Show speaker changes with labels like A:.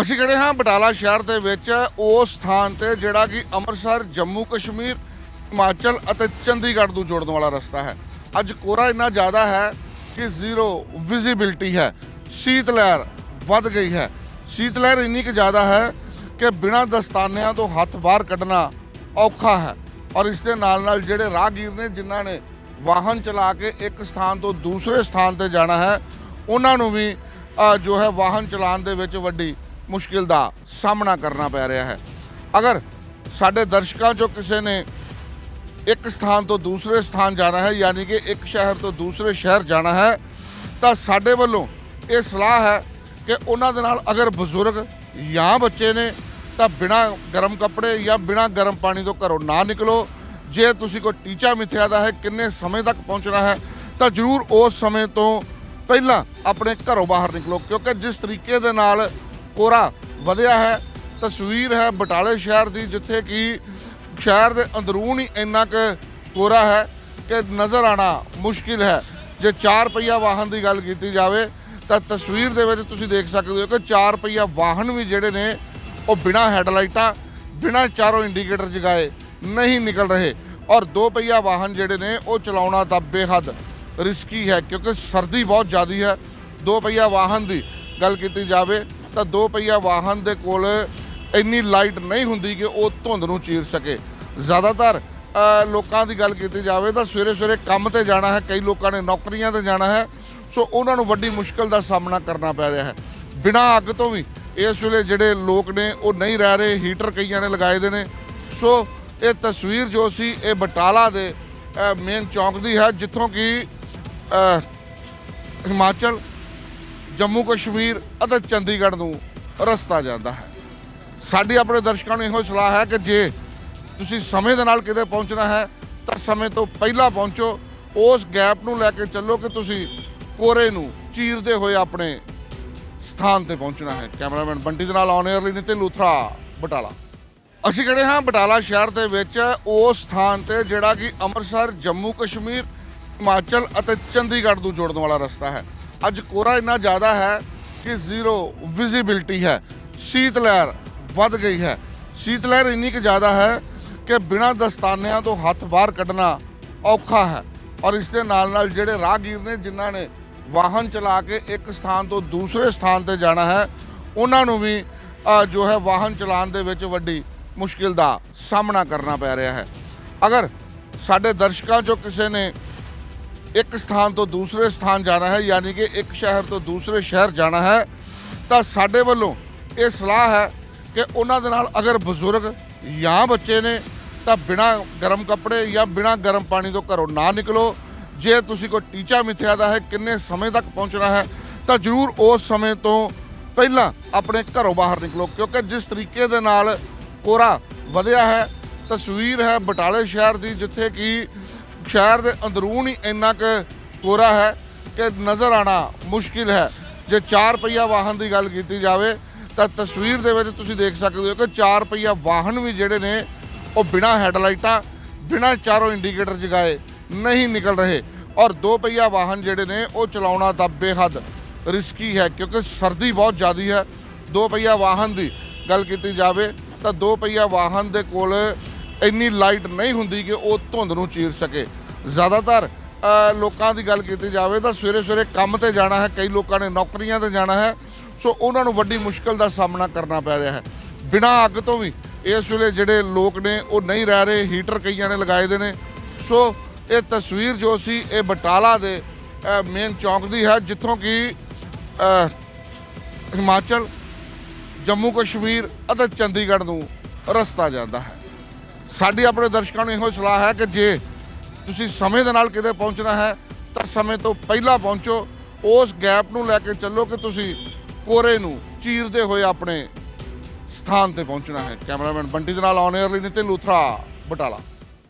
A: ਅਸੀਂ ਖੜੇ ਹਾਂ ਬਟਾਲਾ ਸ਼ਹਿਰ ਦੇ ਵਿੱਚ। ਉਸ ਸਥਾਨ ਤੇ ਜਿਹੜਾ ਕਿ ਅੰਮ੍ਰਿਤਸਰ, ਜੰਮੂ ਕਸ਼ਮੀਰ, ਹਿਮਾਚਲ ਅਤੇ ਚੰਡੀਗੜ੍ਹ ਨੂੰ ਜੋੜਨ ਵਾਲਾ ਰਸਤਾ ਹੈ। ਅੱਜ ਕੋਰਾ ਇੰਨਾ ਜ਼ਿਆਦਾ ਹੈ ਕਿ ਜ਼ੀਰੋ ਵਿਜ਼ਿਬਿਲਟੀ ਹੈ। ਸੀਤ ਲਹਿਰ ਵੱਧ ਗਈ ਹੈ। ਸੀਤ ਲਹਿਰ ਇੰਨੀ ਕੁ ਜ਼ਿਆਦਾ ਹੈ ਕਿ ਬਿਨਾਂ ਦਸਤਾਨਿਆਂ ਤੋਂ ਹੱਥ ਬਾਹਰ ਕੱਢਣਾ ਔਖਾ ਹੈ। ਔਰ ਇਸ ਦੇ ਨਾਲ ਨਾਲ ਜਿਹੜੇ ਰਾਹਗੀਰ ਨੇ, ਜਿਨ੍ਹਾਂ ਨੇ ਵਾਹਨ ਚਲਾ ਕੇ ਇੱਕ ਸਥਾਨ ਤੋਂ ਦੂਸਰੇ ਸਥਾਨ ਤੇ ਜਾਣਾ ਹੈ, ਉਹਨਾਂ ਨੂੰ ਵੀ ਜੋ ਹੈ ਵਾਹਨ ਚਲਾਉਣ ਦੇ ਵਿੱਚ ਵੱਡੀ ਮੁਸ਼ਕਿਲ ਦਾ ਸਾਹਮਣਾ ਕਰਨਾ ਪੈ ਰਿਹਾ ਹੈ। ਅਗਰ ਸਾਡੇ ਦਰਸ਼ਕਾਂ ਚੋਂ ਕਿਸੇ ਨੇ ਇੱਕ ਸਥਾਨ ਤੋਂ ਦੂਸਰੇ ਸਥਾਨ ਜਾਣਾ ਹੈ, ਯਾਨੀ ਕਿ ਇੱਕ ਸ਼ਹਿਰ ਤੋਂ ਦੂਸਰੇ ਸ਼ਹਿਰ ਜਾਣਾ ਹੈ, ਤਾਂ ਸਾਡੇ ਵੱਲੋਂ ਇਹ ਸਲਾਹ ਹੈ ਕਿ ਉਹਨਾਂ ਦੇ ਨਾਲ ਅਗਰ ਬਜ਼ੁਰਗ ਜਾਂ ਬੱਚੇ ਨੇ, ਤਾਂ ਬਿਨਾਂ ਗਰਮ ਕੱਪੜੇ ਜਾਂ ਬਿਨਾਂ ਗਰਮ ਪਾਣੀ ਤੋਂ ਘਰੋਂ ਨਾ ਨਿਕਲੋ। ਜੇ ਤੁਸੀਂ ਕੋਈ ਟੀਚਾ ਮਿਥਿਆ ਦਾ ਹੈ, ਕਿੰਨੇ ਸਮੇਂ ਤੱਕ ਪਹੁੰਚਣਾ ਹੈ, ਤਾਂ ਜ਼ਰੂਰ ਉਸ ਸਮੇਂ ਤੋਂ ਪਹਿਲਾਂ ਆਪਣੇ ਘਰੋਂ ਬਾਹਰ ਨਿਕਲੋ, ਕਿਉਂਕਿ ਜਿਸ ਤਰੀਕੇ ਦੇ ਨਾਲ ਕੋਰਾ ਵਧਿਆ ਹੈ, ਤਸਵੀਰ ਹੈ ਬਟਾਲੇ ਸ਼ਹਿਰ ਦੀ, ਜਿੱਥੇ ਕਿ ਸ਼ਹਿਰ ਦੇ ਅੰਦਰੂਨ ਹੀ ਇੰਨਾ ਕੁ ਕੋਰਾ ਹੈ ਕਿ ਨਜ਼ਰ ਆਣਾ ਮੁਸ਼ਕਿਲ ਹੈ। ਜੇ 4 ਪਹੀਆ ਵਾਹਨ ਦੀ ਗੱਲ ਕੀਤੀ ਜਾਵੇ, ਤਾਂ ਤਸਵੀਰ ਦੇ ਵਿੱਚ ਤੁਸੀਂ ਦੇਖ ਸਕਦੇ ਹੋ ਕਿ 4 ਪਹੀਆ ਵਾਹਨ ਵੀ ਜਿਹੜੇ ਨੇ, ਉਹ ਬਿਨਾਂ ਹੈਡਲਾਈਟਾਂ, ਬਿਨਾਂ ਚਾਰੋਂ ਇੰਡੀਕੇਟਰ ਜਗਾਏ ਨਹੀਂ ਨਿਕਲ ਰਹੇ। ਔਰ ਦੋ ਪਹੀਆ ਵਾਹਨ ਜਿਹੜੇ ਨੇ, ਉਹ ਚਲਾਉਣਾ ਤਾਂ ਬੇਹੱਦ ਰਿਸਕੀ ਹੈ, ਕਿਉਂਕਿ ਸਰਦੀ ਬਹੁਤ ਜ਼ਿਆਦੀ ਹੈ। ਦੋ ਪਹੀਆ ਵਾਹਨ ਦੀ ਗੱਲ ਕੀਤੀ ਜਾਵੇ ਤਾਂ ਦੋ ਪਹੀਆ ਵਾਹਨ ਦੇ ਕੋਲ ਇੰਨੀ ਲਾਈਟ ਨਹੀਂ ਹੁੰਦੀ ਕਿ ਉਹ ਧੁੰਦ ਨੂੰ ਚੀਰ ਸਕੇ। ਜ਼ਿਆਦਾਤਰ ਲੋਕਾਂ ਦੀ ਗੱਲ ਕੀਤੀ ਜਾਵੇ ਤਾਂ ਸਵੇਰੇ ਸਵੇਰੇ ਕੰਮ ਤੇ ਜਾਣਾ ਹੈ, ਕਈ ਲੋਕਾਂ ਨੇ ਨੌਕਰੀਆਂ ਤੇ ਜਾਣਾ ਹੈ, ਸੋ ਉਹਨਾਂ ਨੂੰ ਵੱਡੀ ਮੁਸ਼ਕਲ ਦਾ ਸਾਹਮਣਾ ਕਰਨਾ ਪੈ ਰਿਹਾ ਹੈ। ਬਿਨਾਂ ਅੱਗ ਤੋਂ ਵੀ ਇਸ ਵੇਲੇ ਜਿਹੜੇ ਲੋਕ ਨੇ, ਉਹ ਨਹੀਂ ਰਹਿ ਰਹੇ, ਹੀਟਰ ਕਈਆਂ ਨੇ ਲਗਾਏ ਦੇ ਨੇ। ਸੋ ਇਹ ਤਸਵੀਰ ਜੋ ਸੀ, ਇਹ ਬਟਾਲਾ ਦੇ ਮੇਨ ਚੌਂਕ ਦੀ ਹੈ, ਜਿੱਥੋਂ ਕਿ ਹਿਮਾਚਲ ਜੰਮੂ ਕਸ਼ਮੀਰ ਅਤੇ ਚੰਡੀਗੜ੍ਹ ਨੂੰ ਰਸਤਾ ਜਾਂਦਾ ਹੈ। ਸਾਡੀ ਆਪਣੇ ਦਰਸ਼ਕਾਂ ਨੂੰ ਇਹੋ ਸਲਾਹ ਹੈ ਕਿ ਜੇ ਤੁਸੀਂ ਸਮੇਂ ਦੇ ਨਾਲ ਕਿਤੇ ਪਹੁੰਚਣਾ ਹੈ, ਤਾਂ ਸਮੇਂ ਤੋਂ ਪਹਿਲਾਂ ਪਹੁੰਚੋ। ਉਸ ਗੈਪ ਨੂੰ ਲੈ ਕੇ ਚੱਲੋ ਕਿ ਤੁਸੀਂ ਕੋਰੇ ਨੂੰ ਚੀਰਦੇ ਹੋਏ ਆਪਣੇ ਸਥਾਨ ਤੇ ਪਹੁੰਚਣਾ ਹੈ। ਕੈਮਰਾਮੈਨ ਬੰਟੀ ਦੇ ਨਾਲ ਔਨ 에ਅਰ ਲਈ ਨਿਤਿਨ ਲੂਥਰਾ, ਬਟਾਲਾ। ਅਸੀਂ ਖੜੇ ਹਾਂ ਬਟਾਲਾ ਸ਼ਹਿਰ ਦੇ ਵਿੱਚ। ਉਸ ਸਥਾਨ ਤੇ ਜਿਹੜਾ ਕਿ ਅੰਮ੍ਰਿਤਸਰ, ਜੰਮੂ ਕਸ਼ਮੀਰ, ਹਿਮਾਚਲ ਅਤੇ ਚੰਡੀਗੜ੍ਹ ਨੂੰ ਜੋੜਨ ਵਾਲਾ ਰਸਤਾ ਹੈ। ਅੱਜ ਕੋਰਾ ਇੰਨਾ ਜ਼ਿਆਦਾ ਹੈ ਕਿ ਜ਼ੀਰੋ ਵਿਜ਼ਿਬਿਲਟੀ ਹੈ। ਸੀਤ ਲਹਿਰ ਵੱਧ ਗਈ ਹੈ। ਸੀਤ ਲਹਿਰ ਇੰਨੀ ਕੁ ਜ਼ਿਆਦਾ ਹੈ ਕਿ ਬਿਨਾਂ ਦਸਤਾਨਿਆਂ ਤੋਂ ਹੱਥ ਬਾਹਰ ਕੱਢਣਾ ਔਖਾ ਹੈ। ਔਰ ਇਸ ਦੇ ਨਾਲ ਨਾਲ ਜਿਹੜੇ ਰਾਹਗੀਰ ਨੇ, ਜਿਨ੍ਹਾਂ ਨੇ ਵਾਹਨ ਚਲਾ ਕੇ ਇੱਕ ਸਥਾਨ ਤੋਂ ਦੂਸਰੇ ਸਥਾਨ ਤੇ ਜਾਣਾ ਹੈ, ਉਹਨਾਂ ਨੂੰ ਵੀ ਜੋ ਹੈ ਵਾਹਨ ਚਲਾਉਣ ਦੇ ਵਿੱਚ ਵੱਡੀ ਮੁਸ਼ਕਿਲ ਦਾ ਸਾਹਮਣਾ ਕਰਨਾ ਪੈ ਰਿਹਾ ਹੈ। ਅਗਰ ਸਾਡੇ ਦਰਸ਼ਕਾਂ ਚੋਂ ਕਿਸੇ ਨੇ ਇੱਕ ਸਥਾਨ ਤੋਂ ਦੂਸਰੇ ਸਥਾਨ ਜਾਣਾ ਹੈ, ਯਾਨੀ ਕਿ ਇੱਕ ਸ਼ਹਿਰ ਤੋਂ ਦੂਸਰੇ ਸ਼ਹਿਰ ਜਾਣਾ ਹੈ, ਤਾਂ ਸਾਡੇ ਵੱਲੋਂ ਇਹ ਸਲਾਹ ਹੈ ਕਿ ਉਹਨਾਂ ਦੇ ਨਾਲ ਅਗਰ ਬਜ਼ੁਰਗ ਜਾਂ ਬੱਚੇ ਨੇ, ਤਾਂ ਬਿਨਾਂ ਗਰਮ ਕੱਪੜੇ ਜਾਂ ਬਿਨਾਂ ਗਰਮ ਪਾਣੀ ਤੋਂ ਘਰੋਂ ਨਾ ਨਿਕਲੋ। ਜੇ ਤੁਸੀਂ ਕੋਈ ਟੀਚਾ ਮਿਥਿਆ ਦਾ ਹੈ, ਕਿੰਨੇ ਸਮੇਂ ਤੱਕ ਪਹੁੰਚਣਾ ਹੈ, ਤਾਂ ਜ਼ਰੂਰ ਉਸ ਸਮੇਂ ਤੋਂ ਪਹਿਲਾਂ ਆਪਣੇ ਘਰੋਂ ਬਾਹਰ ਨਿਕਲੋ, ਕਿਉਂਕਿ ਜਿਸ ਤਰੀਕੇ ਦੇ ਨਾਲ ਕੋਰਾ ਵਧਿਆ ਹੈ, ਤਸਵੀਰ ਹੈ ਬਟਾਲੇ ਸ਼ਹਿਰ ਦੀ, ਜਿੱਥੇ ਕਿ ਸ਼ਹਿਰ ਦੇ ਅੰਦਰੂਨ ਹੀ ਇੰਨਾ ਕੁ ਕੋਰਾ ਹੈ ਕਿ ਨਜ਼ਰ ਆਣਾ ਮੁਸ਼ਕਿਲ ਹੈ। ਜੇ 4 ਪਹੀਆ ਵਾਹਨ ਦੀ ਗੱਲ ਕੀਤੀ ਜਾਵੇ, ਤਾਂ ਤਸਵੀਰ ਦੇ ਵਿੱਚ ਤੁਸੀਂ ਦੇਖ ਸਕਦੇ ਹੋ ਕਿ 4 ਪਹੀਆ ਵਾਹਨ ਵੀ ਜਿਹੜੇ ਨੇ, ਉਹ ਬਿਨਾਂ ਹੈਡਲਾਈਟਾਂ, ਬਿਨਾਂ ਚਾਰੋਂ ਇੰਡੀਕੇਟਰ ਜਗਾਏ ਨਹੀਂ ਨਿਕਲ ਰਹੇ। ਔਰ ਦੋ ਪਹੀਆ ਵਾਹਨ ਜਿਹੜੇ ਨੇ, ਉਹ ਚਲਾਉਣਾ ਤਾਂ ਬੇਹੱਦ ਰਿਸਕੀ ਹੈ, ਕਿਉਂਕਿ ਸਰਦੀ ਬਹੁਤ ਜ਼ਿਆਦੀ ਹੈ। ਦੋ ਪਹੀਆ ਵਾਹਨ ਦੀ ਗੱਲ ਕੀਤੀ ਜਾਵੇ, ਤਾਂ ਦੋ ਪਹੀਆ ਵਾਹਨ ਦੇ ਕੋਲ ਇੰਨੀ ਲਾਈਟ ਨਹੀਂ ਹੁੰਦੀ ਕਿ ਉਹ ਧੁੰਦ ਨੂੰ ਚੀਰ ਸਕੇ। ਜ਼ਿਆਦਾਤਰ ਲੋਕਾਂ ਦੀ ਗੱਲ ਕੀਤੀ ਜਾਵੇ ਤਾਂ ਸਵੇਰੇ ਸਵੇਰੇ ਕੰਮ ਤੇ ਜਾਣਾ ਹੈ, ਕਈ ਲੋਕਾਂ ਨੇ ਨੌਕਰੀਆਂ ਤੇ ਜਾਣਾ ਹੈ। ਸੋ ਉਹਨਾਂ ਨੂੰ ਵੱਡੀ ਮੁਸ਼ਕਲ ਦਾ ਸਾਹਮਣਾ ਕਰਨਾ ਪੈ ਰਿਹਾ ਹੈ। ਬਿਨਾਂ ਅੱਗ ਤੋਂ ਵੀ ਇਸ ਵੇਲੇ ਜਿਹੜੇ ਲੋਕ ਨੇ, ਉਹ ਨਹੀਂ ਰਹਿ ਰਹੇ, ਹੀਟਰ ਕਈਆਂ ਨੇ ਲਗਾਏ ਦੇ ਨੇ। ਸੋ ਇਹ ਤਸਵੀਰ ਜੋ ਸੀ, ਇਹ ਬਟਾਲਾ ਦੇ ਮੇਨ ਚੌਂਕ ਦੀ ਹੈ, ਜਿੱਥੋਂ ਕਿ ਹਿਮਾਚਲ ਜੰਮੂ ਕਸ਼ਮੀਰ ਅਤੇ ਚੰਡੀਗੜ੍ਹ ਨੂੰ ਰਸਤਾ ਜਾਂਦਾ ਹੈ। ਸਾਡੀ ਆਪਣੇ ਦਰਸ਼ਕਾਂ ਨੂੰ ਇਹੋ ਸਲਾਹ ਹੈ ਕਿ ਜੇ ਤੁਸੀਂ ਸਮੇਂ ਦੇ ਨਾਲ ਕਿਤੇ ਪਹੁੰਚਣਾ ਹੈ, ਤਾਂ ਸਮੇਂ ਤੋਂ ਪਹਿਲਾਂ ਪਹੁੰਚੋ। ਉਸ ਗੈਪ ਨੂੰ ਲੈ ਕੇ ਚੱਲੋ ਕਿ ਤੁਸੀਂ ਕੋਰੇ ਨੂੰ ਚੀਰਦੇ ਹੋਏ ਆਪਣੇ ਸਥਾਨ ਤੇ ਪਹੁੰਚਣਾ ਹੈ। ਕੈਮਰਾਮੈਨ ਬੰਟੀ ਦੇ ਨਾਲ ਔਨ 에ਅਰ ਲਈ ਨਿਤਿਨ ਲੂਥਰਾ, ਬਟਾਲਾ।